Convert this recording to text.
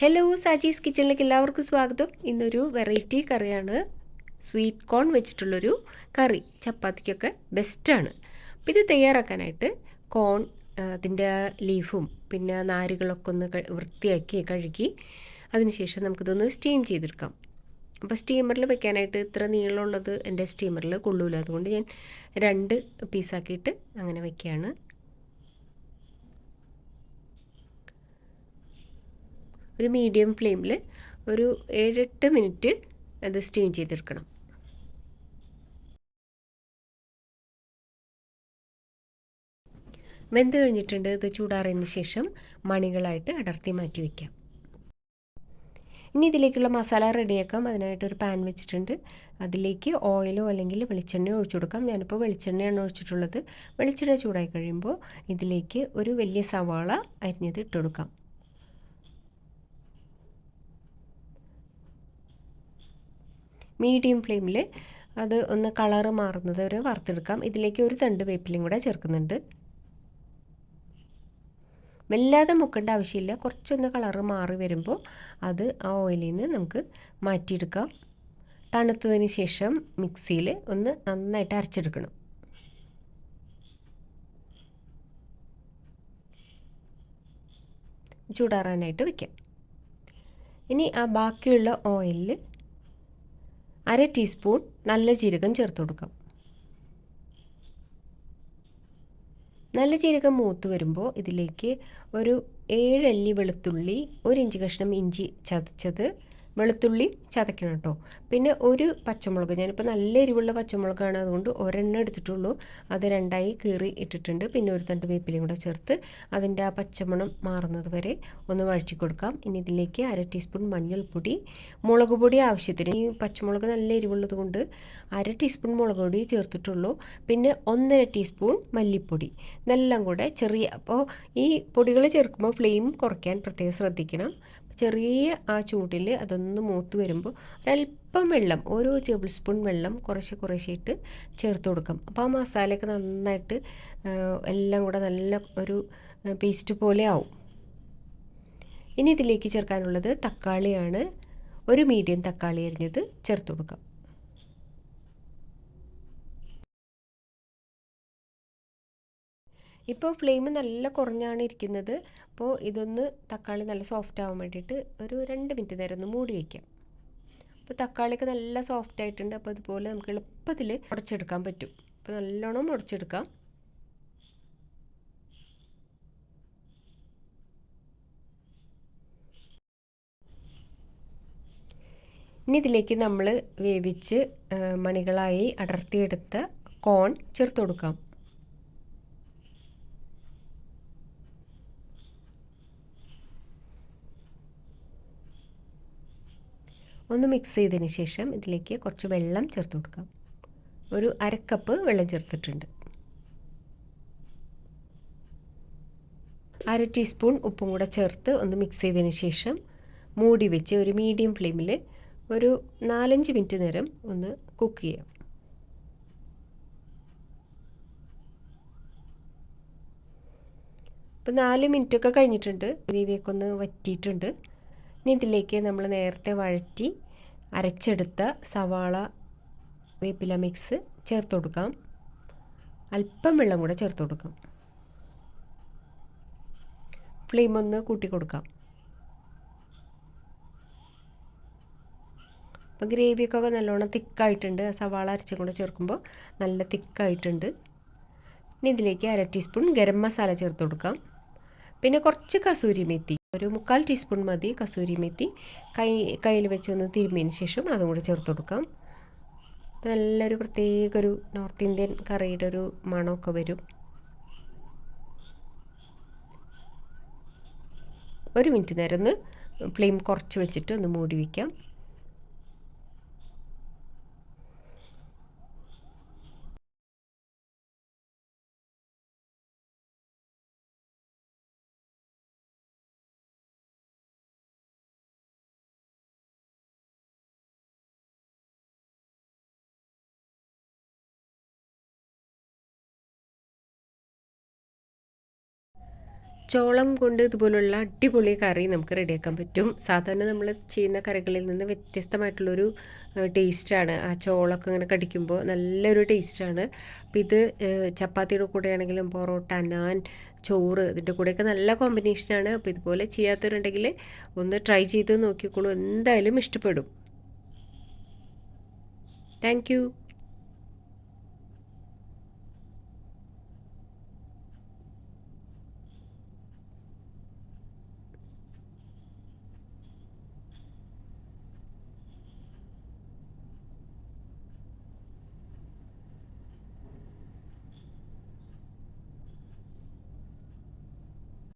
Hello Saji's കിച്ചണിലേക്ക് എല്ലാവർക്കും സ്വാഗതം. ഇന്നൊരു വെറൈറ്റി കറിയാണ്. സ്വീറ്റ് കോൺ വെച്ചിട്ടുള്ളൊരു കറി. ചപ്പാത്തിക്കൊക്കെ ബെസ്റ്റാണ് അപ്പോൾ ഇത് തയ്യാറാക്കാനായിട്ട് കോൺ അതിന്റെ ലീഫും പിന്നെ നാരുകളൊക്കെ ഒന്ന് വൃത്തിയാക്കി കഴുകി അതിനുശേഷം നമുക്കിതൊന്ന് സ്റ്റീം ചെയ്തെടുക്കാം. അപ്പോൾ സ്റ്റീമറിൽ വെക്കാനായിട്ട് ഇത്ര നീളമുള്ളത് എന്റെ സ്റ്റീമറിൽ കൊള്ളൂല. അതുകൊണ്ട് ഞാൻ രണ്ട് പീസാക്കിയിട്ട് അങ്ങനെ വെക്കുകയാണ് ഒരു മീഡിയം ഫ്ലെയിമിൽ ഒരു ഏഴെട്ട് മിനിറ്റ് അത് സ്റ്റീം ചെയ്തെടുക്കണം. വെന്ത് കഴിഞ്ഞിട്ടുണ്ട്. ഇത് ചൂടാറിയതിന് ശേഷം മണികളായിട്ട് അടർത്തി മാറ്റി വയ്ക്കാം ഇനി ഇതിലേക്കുള്ള മസാല റെഡിയാക്കാം. അതിനായിട്ട് ഒരു പാൻ വെച്ചിട്ടുണ്ട്. അതിലേക്ക് ഓയിലോ അല്ലെങ്കിൽ വെളിച്ചെണ്ണയോ ഒഴിച്ചു കൊടുക്കാം. ഞാനിപ്പോൾ വെളിച്ചെണ്ണയാണ് ഒഴിച്ചിട്ടുള്ളത്. വെളിച്ചെണ്ണ ചൂടായി കഴിയുമ്പോൾ ഇതിലേക്ക് ഒരു വലിയ സവാള അരിഞ്ഞത് ഇട്ട് കൊടുക്കാം. മീഡിയം ഫ്ലെയിമിൽ അത് ഒന്ന് കളറ് മാറുന്നത് വരെ വറുത്തെടുക്കാം. ഇതിലേക്ക് ഒരു തണ്ട് വേപ്പിലും കൂടെ ചേർക്കുന്നുണ്ട്. വല്ലാതെ മുക്കേണ്ട ആവശ്യമില്ല. കുറച്ചൊന്ന് കളറ് മാറി വരുമ്പോൾ അത് ആ ഓയിലിൽ നിന്ന് നമുക്ക് മാറ്റിയെടുക്കാം. തണുത്തതിന് ശേഷം മിക്സിയിൽ ഒന്ന് നന്നായിട്ട് അരച്ചെടുക്കണം. ചൂടാറാനായിട്ട് വയ്ക്കാം ഇനി ആ ബാക്കിയുള്ള ഓയിലിൽ അര ടീസ്പൂൺ നല്ല ജീരകം ചേർത്ത് കൊടുക്കാം. നല്ല ജീരകം മൂത്ത് വരുമ്പോൾ ഇതിലേക്ക് ഒരു ഏഴല്ലി വെളുത്തുള്ളി ഒരു ഇഞ്ച് കഷ്ണം ഇഞ്ചി ചതച്ചത് വെളുത്തുള്ളി ചതയ്ക്കണം കേട്ടോ പിന്നെ ഒരു പച്ചമുളക് ഞാനിപ്പോൾ നല്ല എരിവുള്ള പച്ചമുളകാണ് അതുകൊണ്ട് ഒരെണ്ണം എടുത്തിട്ടുള്ളൂ. അത് രണ്ടായി കീറി ഇട്ടിട്ടുണ്ട്. പിന്നെ ഒരു തണ്ട് വേപ്പിലയും കൂടെ ചേർത്ത് അതിന്റെ ആ പച്ചമണം മാറുന്നത് വരെ ഒന്ന് വഴറ്റി കൊടുക്കാം. ഇനി ഇതിലേക്ക് അര ടീസ്പൂൺ മഞ്ഞൾപ്പൊടി മുളക് പൊടി ആവശ്യത്തിന്. ഈ പച്ചമുളക് നല്ല എരിവുള്ളത് കൊണ്ട് അര ടീസ്പൂൺ മുളക് പൊടി ചേർത്തിട്ടുള്ളൂ. പിന്നെ ഒന്നര ടീസ്പൂൺ മല്ലിപ്പൊടി. ഇതെല്ലാം കൂടെ ചെറിയ അപ്പോൾ ഈ പൊടികൾ ചേർക്കുമ്പോൾ ഫ്ലെയിം കുറയ്ക്കാൻ പ്രത്യേകം ശ്രദ്ധിക്കണം. ചെറിയ ആ ചൂടിൽ അതൊന്ന് മൂത്ത് വരുമ്പോൾ ഒരല്പം വെള്ളം ഓരോ ടേബിൾ സ്പൂൺ വെള്ളം കുറേശ്ശെ കുറച്ചിട്ട് ചേർത്ത് കൊടുക്കും. അപ്പോൾ ആ മസാലയൊക്കെ നന്നായിട്ട് എല്ലാം കൂടെ നല്ല ഒരു പേസ്റ്റ് പോലെ ആവും. ഇനി ഇതിലേക്ക് ചേർക്കാനുള്ളത് തക്കാളിയാണ്. ഒരു മീഡിയം തക്കാളി അരിഞ്ഞത് ചേർത്ത് കൊടുക്കാം. ഇപ്പോൾ ഫ്ലെയിം നല്ല കുറഞ്ഞാണ് ഇരിക്കുന്നത്. അപ്പോൾ ഇതൊന്ന് തക്കാളി നല്ല സോഫ്റ്റ് ആവാൻ വേണ്ടിയിട്ട് ഒരു രണ്ട് മിനിറ്റ് നേരം ഒന്ന് മൂടി വയ്ക്കാം അപ്പോൾ തക്കാളിയൊക്കെ നല്ല സോഫ്റ്റ് ആയിട്ടുണ്ട്. അപ്പോൾ അതുപോലെ നമുക്ക് എളുപ്പത്തിൽ ഉടച്ചെടുക്കാൻ പറ്റും. അപ്പോൾ നല്ലോണം ഉടച്ചെടുക്കാം ഇനി ഇതിലേക്ക് നമ്മൾ വേവിച്ച് മണികളായി അടർത്തിയെടുത്ത കോൺ ചേർത്ത് കൊടുക്കാം. ഒന്ന് മിക്സ് ചെയ്തതിന് ശേഷം ഇതിലേക്ക് കുറച്ച് വെള്ളം ചേർത്ത് കൊടുക്കാം. ഒരു അരക്കപ്പ് വെള്ളം ചേർത്തിട്ടുണ്ട്. അര ടീസ്പൂൺ ഉപ്പും കൂടെ ചേർത്ത് ഒന്ന് മിക്സ് ചെയ്തതിന് ശേഷം മൂടി വെച്ച് ഒരു മീഡിയം ഫ്ലെയിമിൽ ഒരു നാലഞ്ച് മിനിറ്റ് നേരം ഒന്ന് കുക്ക് ചെയ്യാം. ഇപ്പോൾ നാല് മിനിറ്റൊക്കെ കഴിഞ്ഞിട്ടുണ്ട്. ഗ്രേവിയൊക്കെ ഒന്ന് വറ്റിയിട്ടുണ്ട്. ഇനി ഇതിലേക്ക് നമ്മൾ നേരത്തെ വഴറ്റി അരച്ചെടുത്ത സവാള വേപ്പില മിക്സ് ചേർത്ത് കൊടുക്കാം. അല്പം വെള്ളം കൂടെ ചേർത്ത് കൊടുക്കാം. ഫ്ലെയിം ഒന്ന് കൂട്ടി കൊടുക്കാം. അപ്പോൾ ഗ്രേവിയൊക്കെ നല്ലോണം തിക്കായിട്ടുണ്ട്. സവാള അരച്ചും കൂടെ ചേർക്കുമ്പോൾ നല്ല തിക്കായിട്ടുണ്ട്. ഇനി ഇതിലേക്ക് അര ടീസ്പൂൺ ഗരം മസാല ചേർത്ത് കൊടുക്കാം. പിന്നെ കുറച്ച് കസൂരി മെത്തി ഒരു മുക്കാൽ ടീസ്പൂൺ മതി കസൂരി മെത്തി. കൈ കയ്യിൽ വെച്ചൊന്ന് തിരുമ്മിയതിന് ശേഷം അതും കൂടെ ചേർത്ത് കൊടുക്കാം. നല്ലൊരു പ്രത്യേക ഒരു നോർത്ത് ഇന്ത്യൻ കറിയുടെ ഒരു മണമൊക്കെ വരും. ഒരു മിനിറ്റ് നേരം ഒന്ന് ഫ്ലെയിം കുറച്ച് വെച്ചിട്ട് ഒന്ന് മൂടി വയ്ക്കാം ചോളം കൊണ്ട് ഇതുപോലുള്ള അടിപൊളി കറി നമുക്ക് റെഡിയാക്കാൻ പറ്റും. സാധാരണ നമ്മൾ ചെയ്യുന്ന കറികളിൽ നിന്ന് വ്യത്യസ്തമായിട്ടുള്ളൊരു ടേസ്റ്റാണ്. ആ ചോളൊക്കെ ഇങ്ങനെ കടിക്കുമ്പോൾ നല്ലൊരു ടേസ്റ്റാണ്. അപ്പോൾ ഇത് ചപ്പാത്തിയുടെ കൂടെ ആണെങ്കിലും പൊറോട്ട നാൻ ചോറ് ഇതിന്റെ കൂടെയൊക്കെ നല്ല കോമ്പിനേഷനാണ്. അപ്പോൾ ഇതുപോലെ ചെയ്യാത്തവരുണ്ടെങ്കിൽ ഒന്ന് ട്രൈ ചെയ്ത് നോക്കിക്കോളൂ. എന്തായാലും ഇഷ്ടപ്പെടും. താങ്ക്